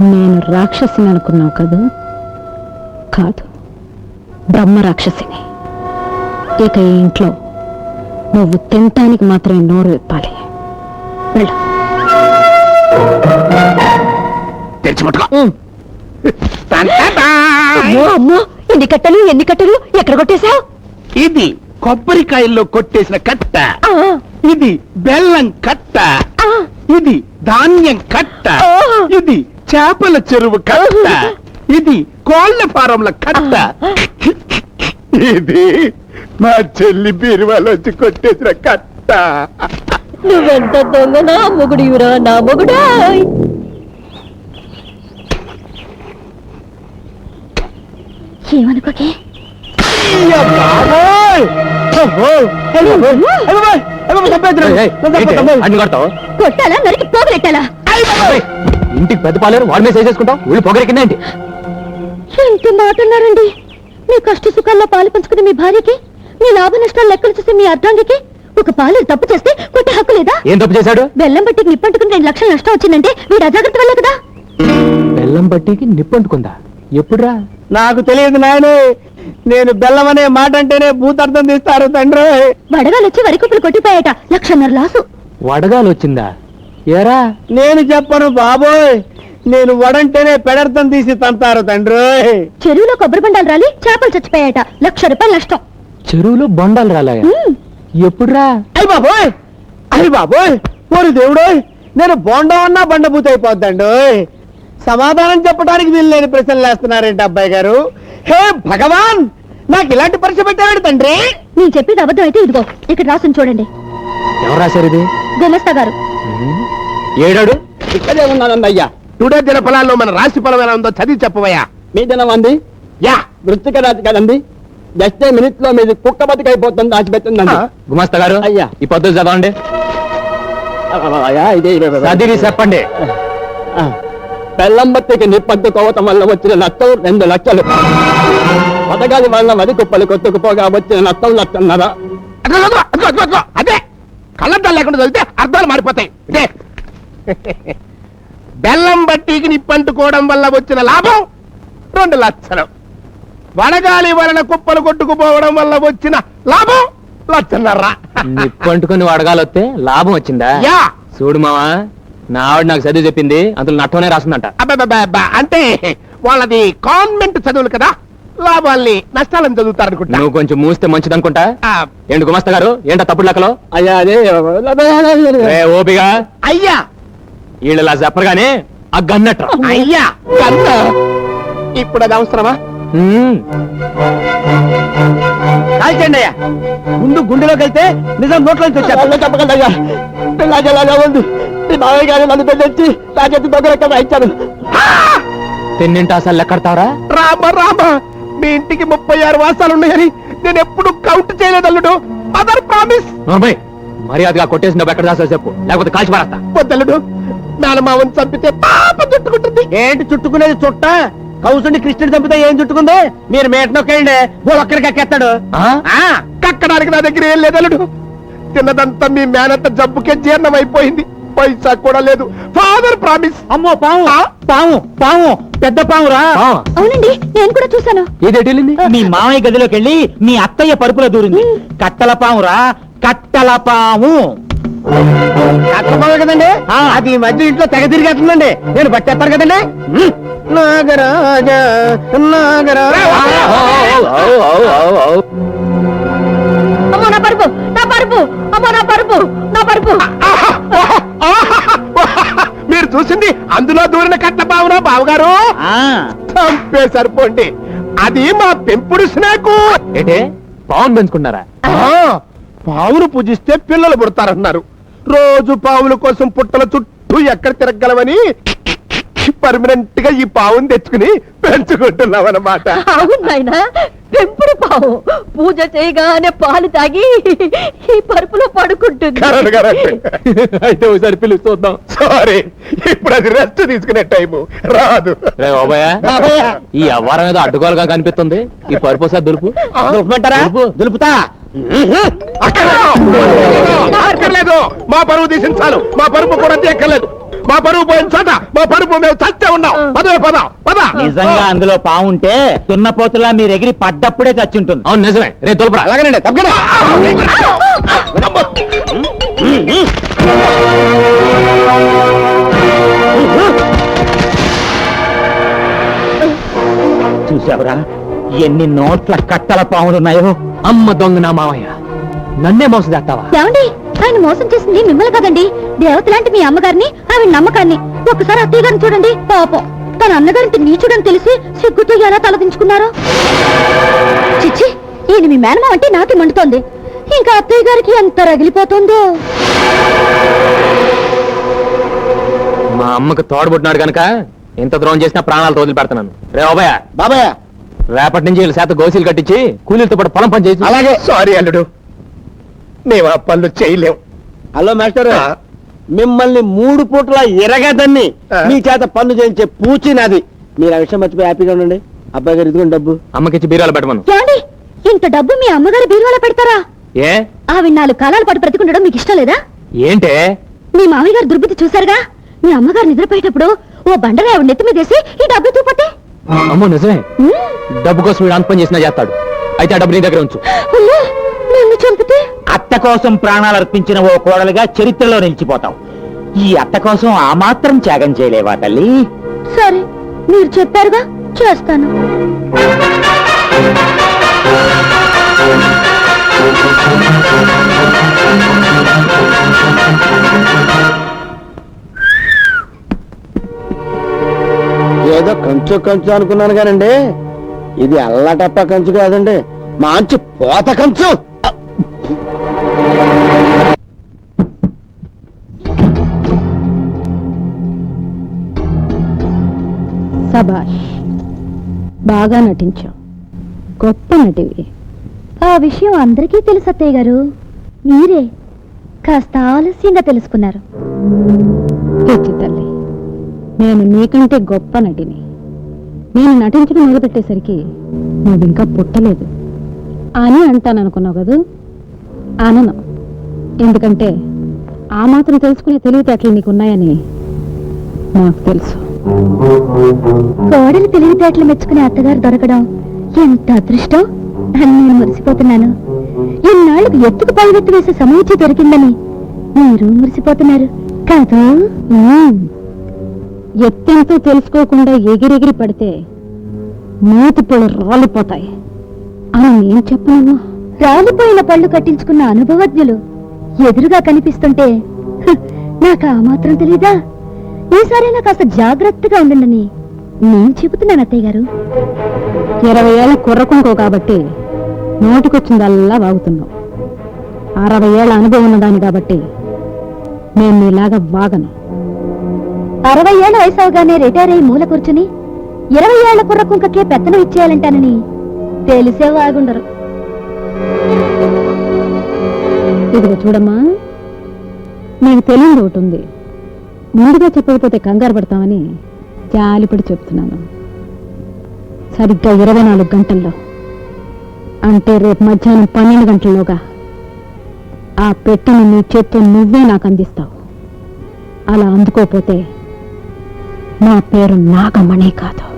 నేను రాక్షసిని అనుకున్నావు కదూ? కాదు. బ్రహ్మ రాక్షసిని. ఇక ఈ ఇంట్లో నువ్వు తినటానికి మాత్రమే నోరు విప్పాలి. వెళ్ళు. అమ్మో ఎన్ని కట్టలు ఎన్ని కట్టలు ఎక్కడ కొట్టేశావు? ఇది కొబ్బరికాయల్లో కొట్టేసిన కట్ట. ఇది బెల్లం కట్ట. ఇది ధాన్యం కట్ట. ఇది చేపల చెరువు కట్ట. ఇది కోళ్ళ ఫారంల కట్ట. ఇది మా చెల్లి బీరువాలో వచ్చి కొట్టేసిన కట్ట. నువ్వెంత దొంగ నా మొగుడు నా మొగుడా ఏమనుకోకే కొట్టాలా నరికి పోగలెట్టాలా ఇంటికి పెద్ద పాలేరు వాడి మీద వేసేసుకుంటావు ఊళ్ళు పొగరికిందా ఏంటి? ఎంత మాటన్నారండి? మీ కష్ట సుఖాల్లో పాలు పంచుకునే మీ భార్యకి మీ లాభ నష్టాలు లెక్కలు చూసే మీ అర్ధాంగికి ఒక పాలు తప్పు చేస్తే కొట్టే హక్కు లేదా? ఏం తప్పు చేశాడు? బెల్లం బట్టికి నిప్పంటుకుని రెండు లక్షలు నష్టం వచ్చిందంటే వీడు అజాగ్రత్త వల్లే కదా? బెల్లం బట్టికి నిప్పంటుకుందా? ఎప్పుడురా? నాకు తెలియదు నాయనే నేను బెల్లం అనే మాట అంటేనే భూతార్థం తీస్తారు తండ్రి. వడగాలు వచ్చి వరి కుప్పలు కొట్టిపోయాట లక్షన్నర లాసు. వడగాలు వచ్చిందా ఏరా? నేను చెప్పను బాబోయ్. నేను వడంటేనే పెడర్థం తీసి తంతారు తండ్రి. చెరువులో కొబ్బరి బండాలు రాలి చేపలు చచ్చిపోయాట లక్ష రూపాయలు నష్టం. చెరువులో బొండాలు రాలాయా? ఉమ్, ఎప్పుడురా? అయ్య బాబోయ్! అయ్య బాబోయ్! ఓరి దేవుడోయ్! నేను బోండం అన్నా బండబూత అయిపోద్దండి సమాధానం చెప్పడానికి వీలు లేని ప్రశ్నలు వేస్తున్నారేంటి అబ్బాయి గారు? హే భగవాన్! నాకు ఇలాంటి పరీక్ష పెట్టాడు తండ్రి. నేను చెప్పేది అబద్ధం అయితే ఇదిగో ఇక్కడ రాసుని చూడండి. ఎవరు రాశారు ఇది? గుమస్తా గారు. ఏడాడు? ఇక్కడే ఉన్నానండి అయ్యా టుడే దిన ఫలాల్లో మన రాశి ఫలం ఎలా ఉందో చదివి చెప్పవయ్యా. మీ దినం అంది? యా. వృత్తిక రాజు కదండి. జస్ట్ మినిట్లో మీది కుక్క బతికైపోతుంది దాచిపెట్టిందండి. గుమాస్తా గారు అయ్యా. ఈ పద్ధతి చదవండి. చదివి చెప్పండి. బెల్లం బత్తికి నిప్పట్టుకోవటం వల్ల వచ్చిన నష్టం రెండు లక్షలు. పథకాల వల్ల వరి కుప్పలు కొట్టుకుపోగా వచ్చిన నష్టం లక్షన్నర. అదే లేకుండా చదివితే అర్థాలు మారిపోతాయి. ఇదే బెల్లం బట్టీకి నిప్పంటుకోవడం వల్ల వచ్చిన లాభం రెండు లక్షలు. వడగాలి వలన కుప్పలు కొట్టుకుపోవడం వల్ల వచ్చిన లాభం లక్షన్నర. నిప్పంటుకుని వడగాలు వస్తే లాభం వచ్చిందా? యా. చూడు మావా నా ఆవిడ నాకు చదివి చెప్పింది అందులో నట్టనే రాస్తుందంట అబ్బబ్బబ్బబ్బ, అంటే వాళ్ళది కాన్వెంట్ చదువులు కదా? లాభాల్ని నష్టాలను చదువుతారనుకుంటా. నువ్వు కొంచెం మూస్తే మంచిదనుకుంటా? ఆ, ఏంటి గుమస్తా గారు? ఏంటో తప్పుడు లెక్కలో? అయ్యా అదే ఏ ఓపిగా. అయ్యా! వీళ్ళు ఇలా చెప్పరుగానే ఆ గన్నట్ట అయ్యా! కన్న ఇప్పుడు అది అవసరమా? కాల్చండి అయ్యా. ముందు గుండెలోకి వెళ్తే నిజం నోట్లోంచి వచ్చారు చెప్పకండి అయ్యా. పిల్లాజలాగా ఉంది. మీ మావయ్య గారు నన్ను పెళ్ళొచ్చి నా చేతి దగ్గర రాయించారు తిన్నింటి అసలు లెక్కడతావరా? రామ రామ! మీ ఇంటికి ముప్పై ఆరు వాసాలు ఉన్నాయని నేను ఎప్పుడు కౌంట్ చేయలేదు అల్లుడు. మదర్ ప్రామిస్ మర్యాదగా కొట్టేసిన ఎక్కడ దాసో చెప్పు. లేకపోతే కాల్చి పారేస్తా. వద్దల్లుడు మేనమావని చంపితే పాప చుట్టుకుంటుంది. ఏంటి చుట్టుకునేది చుట్ట? కౌసుని కృష్ణుడు చంపితే ఏం చుట్టుకుంది? మీరు మేట నొక్కేయండి ఒక్కరికి ఎక్కేస్తాడు. ఆ? కక్కడానికి నా దగ్గర ఏం లేదు అల్లుడు. తిన్నదంతా మీ మేనత్త జబ్బుకే జీర్ణం అయిపోయింది పైసా కూడా లేదు. ఫాదర్ ప్రామిస్ అమ్మో పాము. పాము పాము. పెద్ద పామురా. ఆ, అవునండి నేను కూడా చూశాను. ఏది ఎటు వెళ్ళింది? మీ మామయ్య గదిలోకి వెళ్ళి మీ అత్తయ్య పరుపులో దూరింది. కట్టల పామురా కట్టల పాము. కట్టపోవే కదండి? అది ఈ మధ్య ఇంట్లో తెగ తిరిగేస్తుందండి. నేను పట్టేస్తారు కదండి? నాగరాజ నాగరాజ. అమ్మో నా పరుపు నా పరుపు. అమ్మో నా పరుపు నా పరుపు. చూసింది? అందులో దూరిన కట్ట బావునా బావగారు? చంపే సరిపోండి అది మా పెంపుడు స్నేకు. ఏంటే? పవన్ పెంచుకున్నారా? పావును పూజిస్తే పిల్లలు పుడతారన్నారు. రోజు పావుల కోసం పుట్టల చుట్టూ ఎక్కడ తిరగలవని పర్మనెంట్గా ఈ పావును తెచ్చుకుని పెంచుకుంటున్నాం నాయనా పెంపుడు పావు. పూజ చేయగానే పాలు తాగి ఈ పరుపులో పడుకుంటుంది. అయితే ఒకసారి పిలుస్తూ చూద్దాం సారీ ఇప్పుడు అది రెస్ట్ తీసుకునే టైము. రాదు. ఈ అవ్వారం ఏదో అడ్డుకోలుగా కనిపిస్తుంది. ఈ పరుపు సార్ దులుపు. దులుపుమంటారా దులుపు. దులుపుతా. అక్కర్లేదు. అక్కర్లేదు. మా పరువు తీసిన చాలు. మా పరుపు కూడా తీయక్కర్లేదు. మా పరువు పోయిన చోట మా పరుపు మేము చచ్చే ఉన్నాం. పదవే పద పద నిజంగా అందులో పావుంటే దున్నపోతులా మీరు ఎగిరి పడ్డప్పుడే చచ్చుంటుంది. అవును నిజమే. రే తోలుపురా. అలాగేనండి తప్పకుండా. చూసావురా ఎన్ని నోట్ల కట్టల పాములున్నాయో అమ్మ దొంగ నా మావయ్య. నన్నే మోసం చేస్తావా ఏమండి ఆయన మోసం చేసింది మిమ్మల్ని కదండి. దేవత లాంటి మీ అమ్మగారిని ఆవిడ నమ్మకాన్ని ఒకసారి అత్తయ్య గారిని చూడండి పాపం. తన అన్నగారింటి నీచుడని తెలిసి సిగ్గుతో ఎలా తలదించుకున్నారో చిచ్చి ఈయన మీ మేనమా అంటే నాకే మండుతోంది. ఇంకా అత్తయ్య గారికి ఎంత రగిలిపోతుందో? మా అమ్మకు తోడబుట్టినాడు కనుక ఎంత ద్రోహం చేసినా ప్రాణాలు రోజులు పెడుతున్నాను రే ఓబయ్య బాబాయ్. రేపటి నుంచి వీళ్ళ శాత గోసీలు కట్టించి కూలీలతో పాటు పొలం పని చేసి అలాగే. సారీ అల్లుడు. మేము ఆ పనులు చేయలేం. Hello master. ఆ. మిమ్మల్ని మూడు పూట్ల ఎరగదని. మీ చేత పన్ను చేయించే పూచి నాది మీరు ఆ విషయం మర్చిపోయి హ్యాపీగా ఉండండి. అబ్బాయి గారు ఇదిగోండి డబ్బు. అమ్మకిచ్చి బీరాలు పెట్టమను. ఏమండి ఇంత డబ్బు మీ అమ్మగారి బీరువాలో పెడతారా? ఏ? ఆవిడ నాలుగు కాలాల పాటు బ్రతికుండడం మీకు ఇష్టం లేదా? ఏంటే? మీ మామయ్య గారు దుర్బుద్ధి చూశారుగా? మీ అమ్మగారు నిద్రపోయేటప్పుడు ఓ బండగా ఆవిడ నెత్తి మీదేసి ఈ డబ్బు తూపోతే అమ్మో నిజమే. డబ్బు కోసం వీడు అంత పని చేసినా చేస్తాడు. అయితే ఆ డబ్బు నీ దగ్గర ఉంచు. అమ్మో, నన్ను చంపితే అత్త కోసం ప్రాణాలు అర్పించిన ఓ కోడలుగా చరిత్రలో నిలిచిపోతావు. ఈ అత్త కోసం ఆ మాత్రం త్యాగం చేయలేవా తల్లి? సరే మీరు చెప్పారుగా చేస్తాను. ఏదో కంచు కంచు అనుకున్నాను కానండి. ఇది అల్లటప్ప కంచు కాదండి. మంచి పోత కంచు! సబాష్ బాగా నటించావు గొప్ప నటివి. ఆ విషయం అందరికీ తెలుసు అత్తయ్య గారు. మీరే కాస్త ఆలస్యంగా తెలుసుకున్నారు. పిచ్చి తల్లి. నేను నీకంటే గొప్ప నటిని. నేను నటించడం మొదలుపెట్టేసరికి నువ్వు ఇంకా పుట్టలేదు. అని అంటాను అనుకున్నావు కదూ? అనను. ఎందుకంటే ఆ మాత్రం తెలుసుకునే తెలివితేటలు నీకున్నాయని నాకు తెలుసు. కోడలు తెలివితేటలు మెచ్చుకునే అత్తగారు దొరకడం ఎంత అదృష్టం? అని నేను మురిసిపోతున్నాను. ఇన్నాళ్ళకు ఎత్తుకు పైవెత్తు వేసే సమూచి దొరికిందని మీరు మురిసిపోతున్నారు. కాదు. ఎత్తెంతో తెలుసుకోకుండా ఎగిరెగిరి పడితే మూతి పళ్ళు రాలిపోతాయి. అని నేను చెప్పను రాలిపోయిన పళ్ళు కట్టించుకున్న అనుభవజ్ఞులు ఎదురుగా కనిపిస్తుంటే నాకు ఆ మాత్రం తెలీదా? ఈసారైనా కాస్త జాగ్రత్తగా ఉండండి నేను చెబుతున్నాను అత్తయ్య గారు. ఇరవై ఏళ్ళ కుర్రకుంకో కాబట్టి నోటికొచ్చిందల్లా వాగుతున్నావు. అరవై ఏళ్ళ అనుభవం ఉన్నదాన్ని కాబట్టి నేను నీలాగా వాగను. అరవై ఏళ్ళ వయసు అవగానే రిటైర్ అయ్యి మూల కూర్చుని ఇరవై ఏళ్ళ కుర్ర కుంకకే పెత్తనం ఇచ్చేయాలంటానని తెలిసే వాగుండరు. ఇదిగో చూడమ్మా నీకు తెలియదు ఒకటి ఉంది. ముందుగా చెప్పకపోతే కంగారు పడతామని జాలిపడి చెప్తున్నాను. సరిగ్గా ఇరవై నాలుగు గంటల్లో అంటే రేపు మధ్యాహ్నం పన్నెండు గంటల్లోగా ఆ పెట్టెను నీ చేత్తో నువ్వే నాకు అందిస్తావు. అలా అందుకోపోతే నా పేరు నాగమణి కాదు.